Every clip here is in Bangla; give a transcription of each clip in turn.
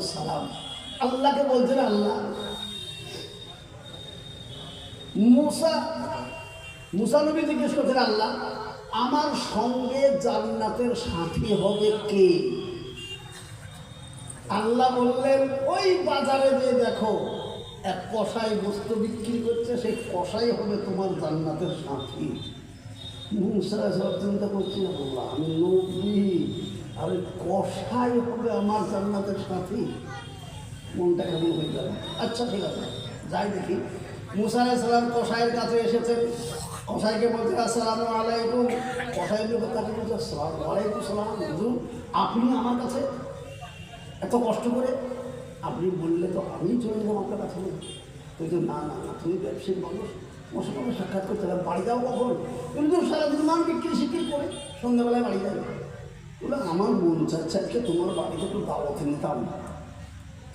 সালাম। আল্লাহকে বলছেন আল্লাহ। মুসা মুসা নবী জিজ্ঞেস করছেন আল্লাহ, আমার সঙ্গে জান্নাতের সাথী হবে কে? আল্লাহ বললেন, ওই বাজারে যে দেখো, এক কষাই বস্তু বিক্রি করছে, সেই কষাই হবে তোমার জান্নাতের সাথী। মুসা চিন্তা করছি আল্লাহ, আমি নবী। আর ওই কষাই হবে আমার জান্নাতের সাথী। মনটা কেমন হয়ে যাবে আচ্ছা ঠিক আছে। যাই দেখি। মুসা সালাম কষাইয়ের কাছে এসেছেন। কষাইকে বলছে আসসালামু আলাইকুম। কষাই লোক তাকে বলছে আলাইকুম সালাম। হুজুর, আপনি আমার কাছে এত কষ্ট করে আপনি বললে তো আমি চলে যাব আপনার কাছে। তুই তো না না না, তুমি ব্যবসায়ী মানুষ। আমার সঙ্গে সাক্ষাৎ করতে হবে বাড়ি যাও কখন? তুমি সারাদিন মান বিক্রি, শিক্রি করে সন্ধ্যাবেলায় বাড়ি যাবে। বলে, আমার মন চাচ্ছে আজকে তোমার বাড়িতে একটু দাওয়াতে নিতাম।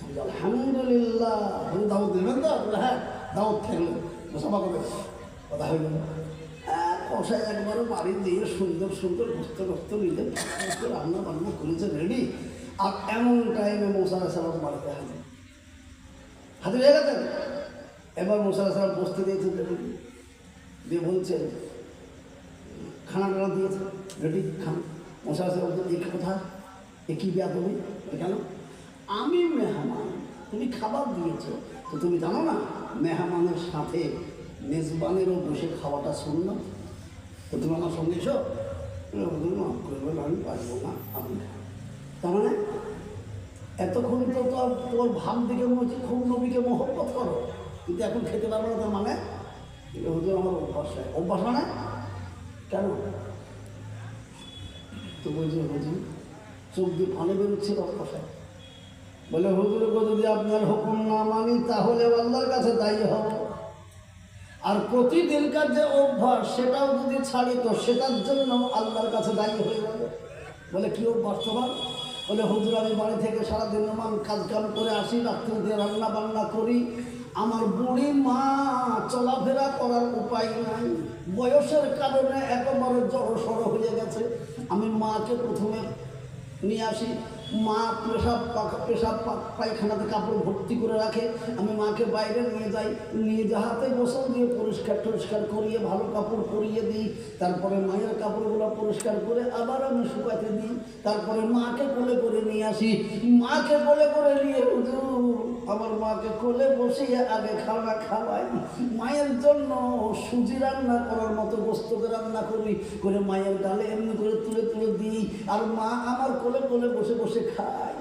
তুমি আলহামদুলিল্লাহ। তুমি দাওয়াত দেবেন তো? বলে হ্যাঁ দাওয়াত থাকল। সভা করবে। কথা হইল। কষায় একবারও বাড়ি দিয়ে সুন্দর সুন্দর বস্ত বস্ত নিলে রান্না বান্না করেছে রেডি আর এমন টাইমে মশারা সালাম বাড়িতে হাজির। হাজির হয়ে গেছেন? এবার মশারা সালাম বসতে দিয়েছেন রেডি দিয়ে বলছেন খানা টানা দিয়েছে রেডি খান। এই কোথায় এ কী বিয়া তুমি? কেন? আমি মেহমান, তুমি খাবার দিয়েছ, তো তুমি জানো না, মেহমানের সাথে মেজবানেরও বসে খাওয়াটা শুনলো তো তুমি আমার সঙ্গে এসো। আমি পারব না, আমি তার মানে এতক্ষণ তো তোর তোর ভাব দিকে মনে হচ্ছে, খুব নবীকে মহব্বত করো। কিন্তু এখন খেতে পারব না তার মানে? এটা হুজুর আমার অভ্যাস অভ্যাস মানে? কেন? তো বলছে হুজুর চোখ দিয়ে পানি বেরোচ্ছে অভ্যাসায় বলে, হুজুর যদি আপনার হুকুম না মানি, তাহলে আল্লাহর কাছে দায়ী হব। আর প্রতিদিনকার যে অভ্যাস, সেটাও যদি ছাড়ি, তো সেটার জন্য আল্লাহর কাছে দায়ী হয়ে যাবে। বলে, কি অভ্যাস তোমার? বলে, হুজুর, আমি বাড়ি থেকে সারাদিন মান কাজ কাম করে আসি, রাত্রিতে রান্না বান্না করি আমার বুড়ি মা চলাফেরা করার উপায় নাই। বয়সের কারণে একেবারে জড়ো সড়ো হয়ে গেছে। আমি মাকে প্রথমে নিয়ে আসি। মা পেশাব পেশাব পায়খানাতে কাপড় ভর্তি করে রাখে। আমি মাকে বাইরে নিয়ে যাই। নিয়ে যাহাতে গোসল দিয়ে পরিষ্কার টরিষ্কার করিয়ে, ভালো কাপড় পরিয়ে দিই। তারপরে মায়ের কাপড়গুলো পরিষ্কার করে আবার আমি শুকাতে দিই। তারপরে মাকে কোলে করে নিয়ে আসি। মাকে কোলে করে নিয়ে হুজুর আমার মাকে কোলে বসিয়ে আগে খাওয়া খাওয়াই। মায়ের জন্য সুজি রান্না করার মতো বস্তুকে রান্না করি, করে মায়ের গালে এমনি করে তুলে তুলে দিই, আর মা আমার কোলে কোলে বসে বসে খাই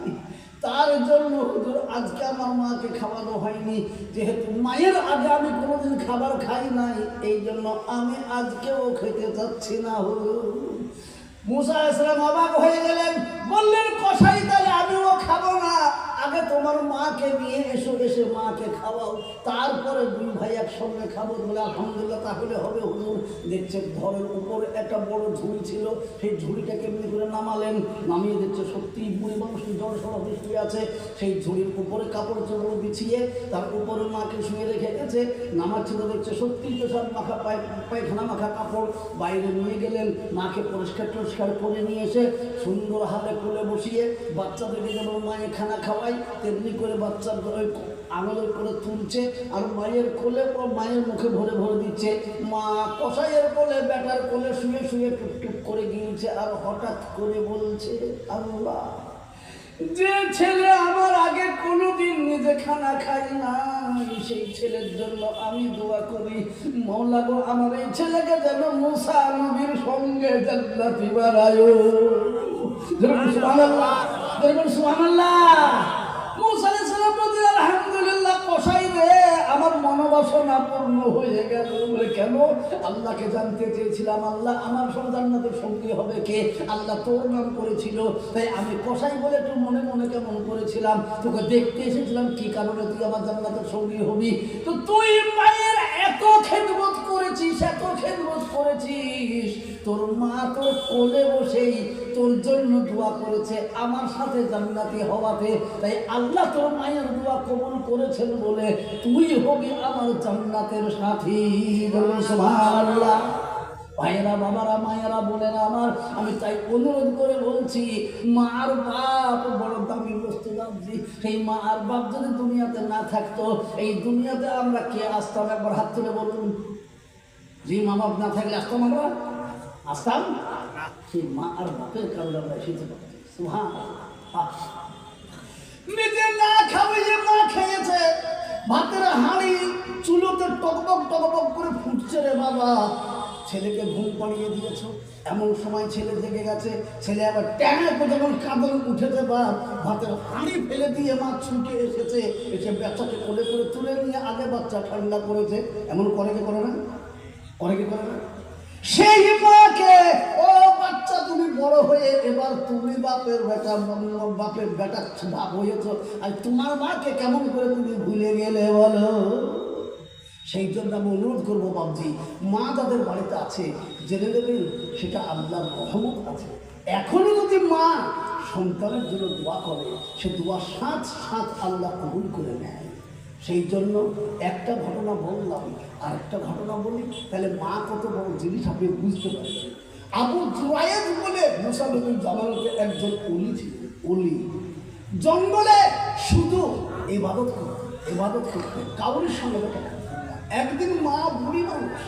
তার জন্য হুজুর, আজকে আমার মাকে খাওয়ানো হয়নি। যেহেতু মায়ের আগে আমি কোনোদিন খাবার খাই নাই, এই জন্য আমি আজকেও খেতে চাচ্ছি না হুজুর। মুসা ইসলাম অবাক হয়ে গেলেন, বললেন কষাই আগে তোমার মাকে নিয়ে এসো, এসে মাকে খাওয়াও। তারপরে দুই ভাই একসঙ্গে খাব বলে আলহামদুলিল্লাহ তাহলে হবে হুজুর। দেখছে ঘরের উপর একটা বড় ঝুড়ি ছিল, সেই ঝুড়িটা কেমনি করে নামালেন? নামিয়ে দেখছে সত্যি বুড়ি মানুষ জল সড়ক শুয়ে আছে। সেই ঝুড়ির উপরে কাপড় চোপড় বিছিয়ে তার উপরে মাকে শুয়ে রেখে গেছে। নামাচ্ছে তো দেখছে সত্যি তো সব মাখা পায় পায়খানা মাখা কাপড়। বাইরে নিয়ে গেলেন, মাকে পরিষ্কার টরিষ্কার করে নিয়ে এসে সুন্দর হাতে কোলে বসিয়ে বাচ্চাদেরকে যেমন মায়ে খানা খাওয়াই তেমনি করে বাচ্চার ওই আঙুলের করে তুলছে আর মায়ের কোলে মায়ের মুখে ভরে ভরে দিচ্ছে। মা কষাইয়ের কোলে, বেটার কোলে শুয়ে শুয়ে টুকটুক করে গিয়েছে আর হঠাৎ করে বলছে, আল্লাহ, যে ছেলে আমার আগে কোনোদিন নিজে খানা খাই না সেই ছেলের জন্য আমি দোয়া করি। মৌলা গো, আমার এই ছেলেকে যেন মুসা নবীর সঙ্গে জান্নাতি বাড়ায় যেরকম সুবহানাল্লাহ যেরকম সুবহানাল্লাহ। মনোবাসনা পূর্ণ হয়ে বলে, কেন? আল্লাহকে জানতে চেয়েছিলাম আল্লাহ। আমার সঙ্গী হবে কে? আল্লাহ তোর করেছিল। আমি বলে একটু মনে মনে কেমন করেছিলাম। তোকে দেখতে এসেছিলাম, কি কারণে তুই আমার জান্নাতের সঙ্গী হবি? তো তুই মায়ের এত খেদমত করেছিস, এত খেদমত করেছিস। তোর মা তোর কোলে বসেই তোর জন্য দোয়া করেছে, আমার সাথে জান্নাতি হওয়াতে। তাই আল্লাহ তোর মায়ের দোয়া কবুল করেছেন বলে তুই হবি আমার জান্নাতের সাথী। সুবহানাল্লাহ। ভাইয়েরা বাবারা, মায়েরা বলেন আমার, আমি তাই অনুরোধ করে বলছি মা আর বাপ, বড় দামি বস্তু বাপজি সেই মা আর বাপ যদি দুনিয়াতে না থাকতো, এই দুনিয়াতে আমরা কে আসতাম? একবার হাত তুলে বলুন। যে মা বাপ না থাকলে আসতাম আমরা? আসতাম? সেই মা আর বাপের কারণে আমরা এসেছি। নিজে না খাবে, যে মা খেয়েছে, ভাতের হাঁড়ি চুলোতে টকবক টকবক করে ফুটছে রে বাবা। ছেলেকে ঘুম পাড়িয়ে দিয়েছ? এমন সময় ছেলে জেগে গেছে, ছেলে আবার ট্যাঙে করে যখন কাঁদন উঠেছে বা ভাতের হাঁড়ি ফেলে দিয়ে মা ছুটে এসেছে। এসে বাচ্চাকে কোলে করে তুলে নিয়ে আগে বাচ্চা ঠান্ডা করেছে। এমন করে কি করে না? করে কি করে না? সেই মাকে ও বাচ্চা তুমি বড় হয়ে এবার তুমি বাপের বেটা বাপের বেটা বাপ হয়েছ। আর তোমার মাকে কেমন করে তুমি ভুলে গেলে বলো? সেই জন্য আমি অনুরোধ করব বাবজি মা যাদের বাড়িতে আছে, জেনে নেবেন সেটা আল্লাহর রহমত আছে। এখনই যদি মা সন্তানের জন্য দোয়া করে, সে দোয়া সাত সাত আল্লাহ কবুল করে নেয়। সেই জন্য একটা ঘটনা বললাম আর একটা ঘটনা বলি, তাহলে মা কত বড় জিনিস আপনি বুঝতে পারবেন। আবু জুয়ায়েদ বলে মুসানবীর জামালকে একজন অলি ছিল, অলি। জঙ্গলে শুধু এবাদত করতে এবাদত করতে কাউরির সঙ্গে করতেন। একদিন মা বুড়ি মানুষ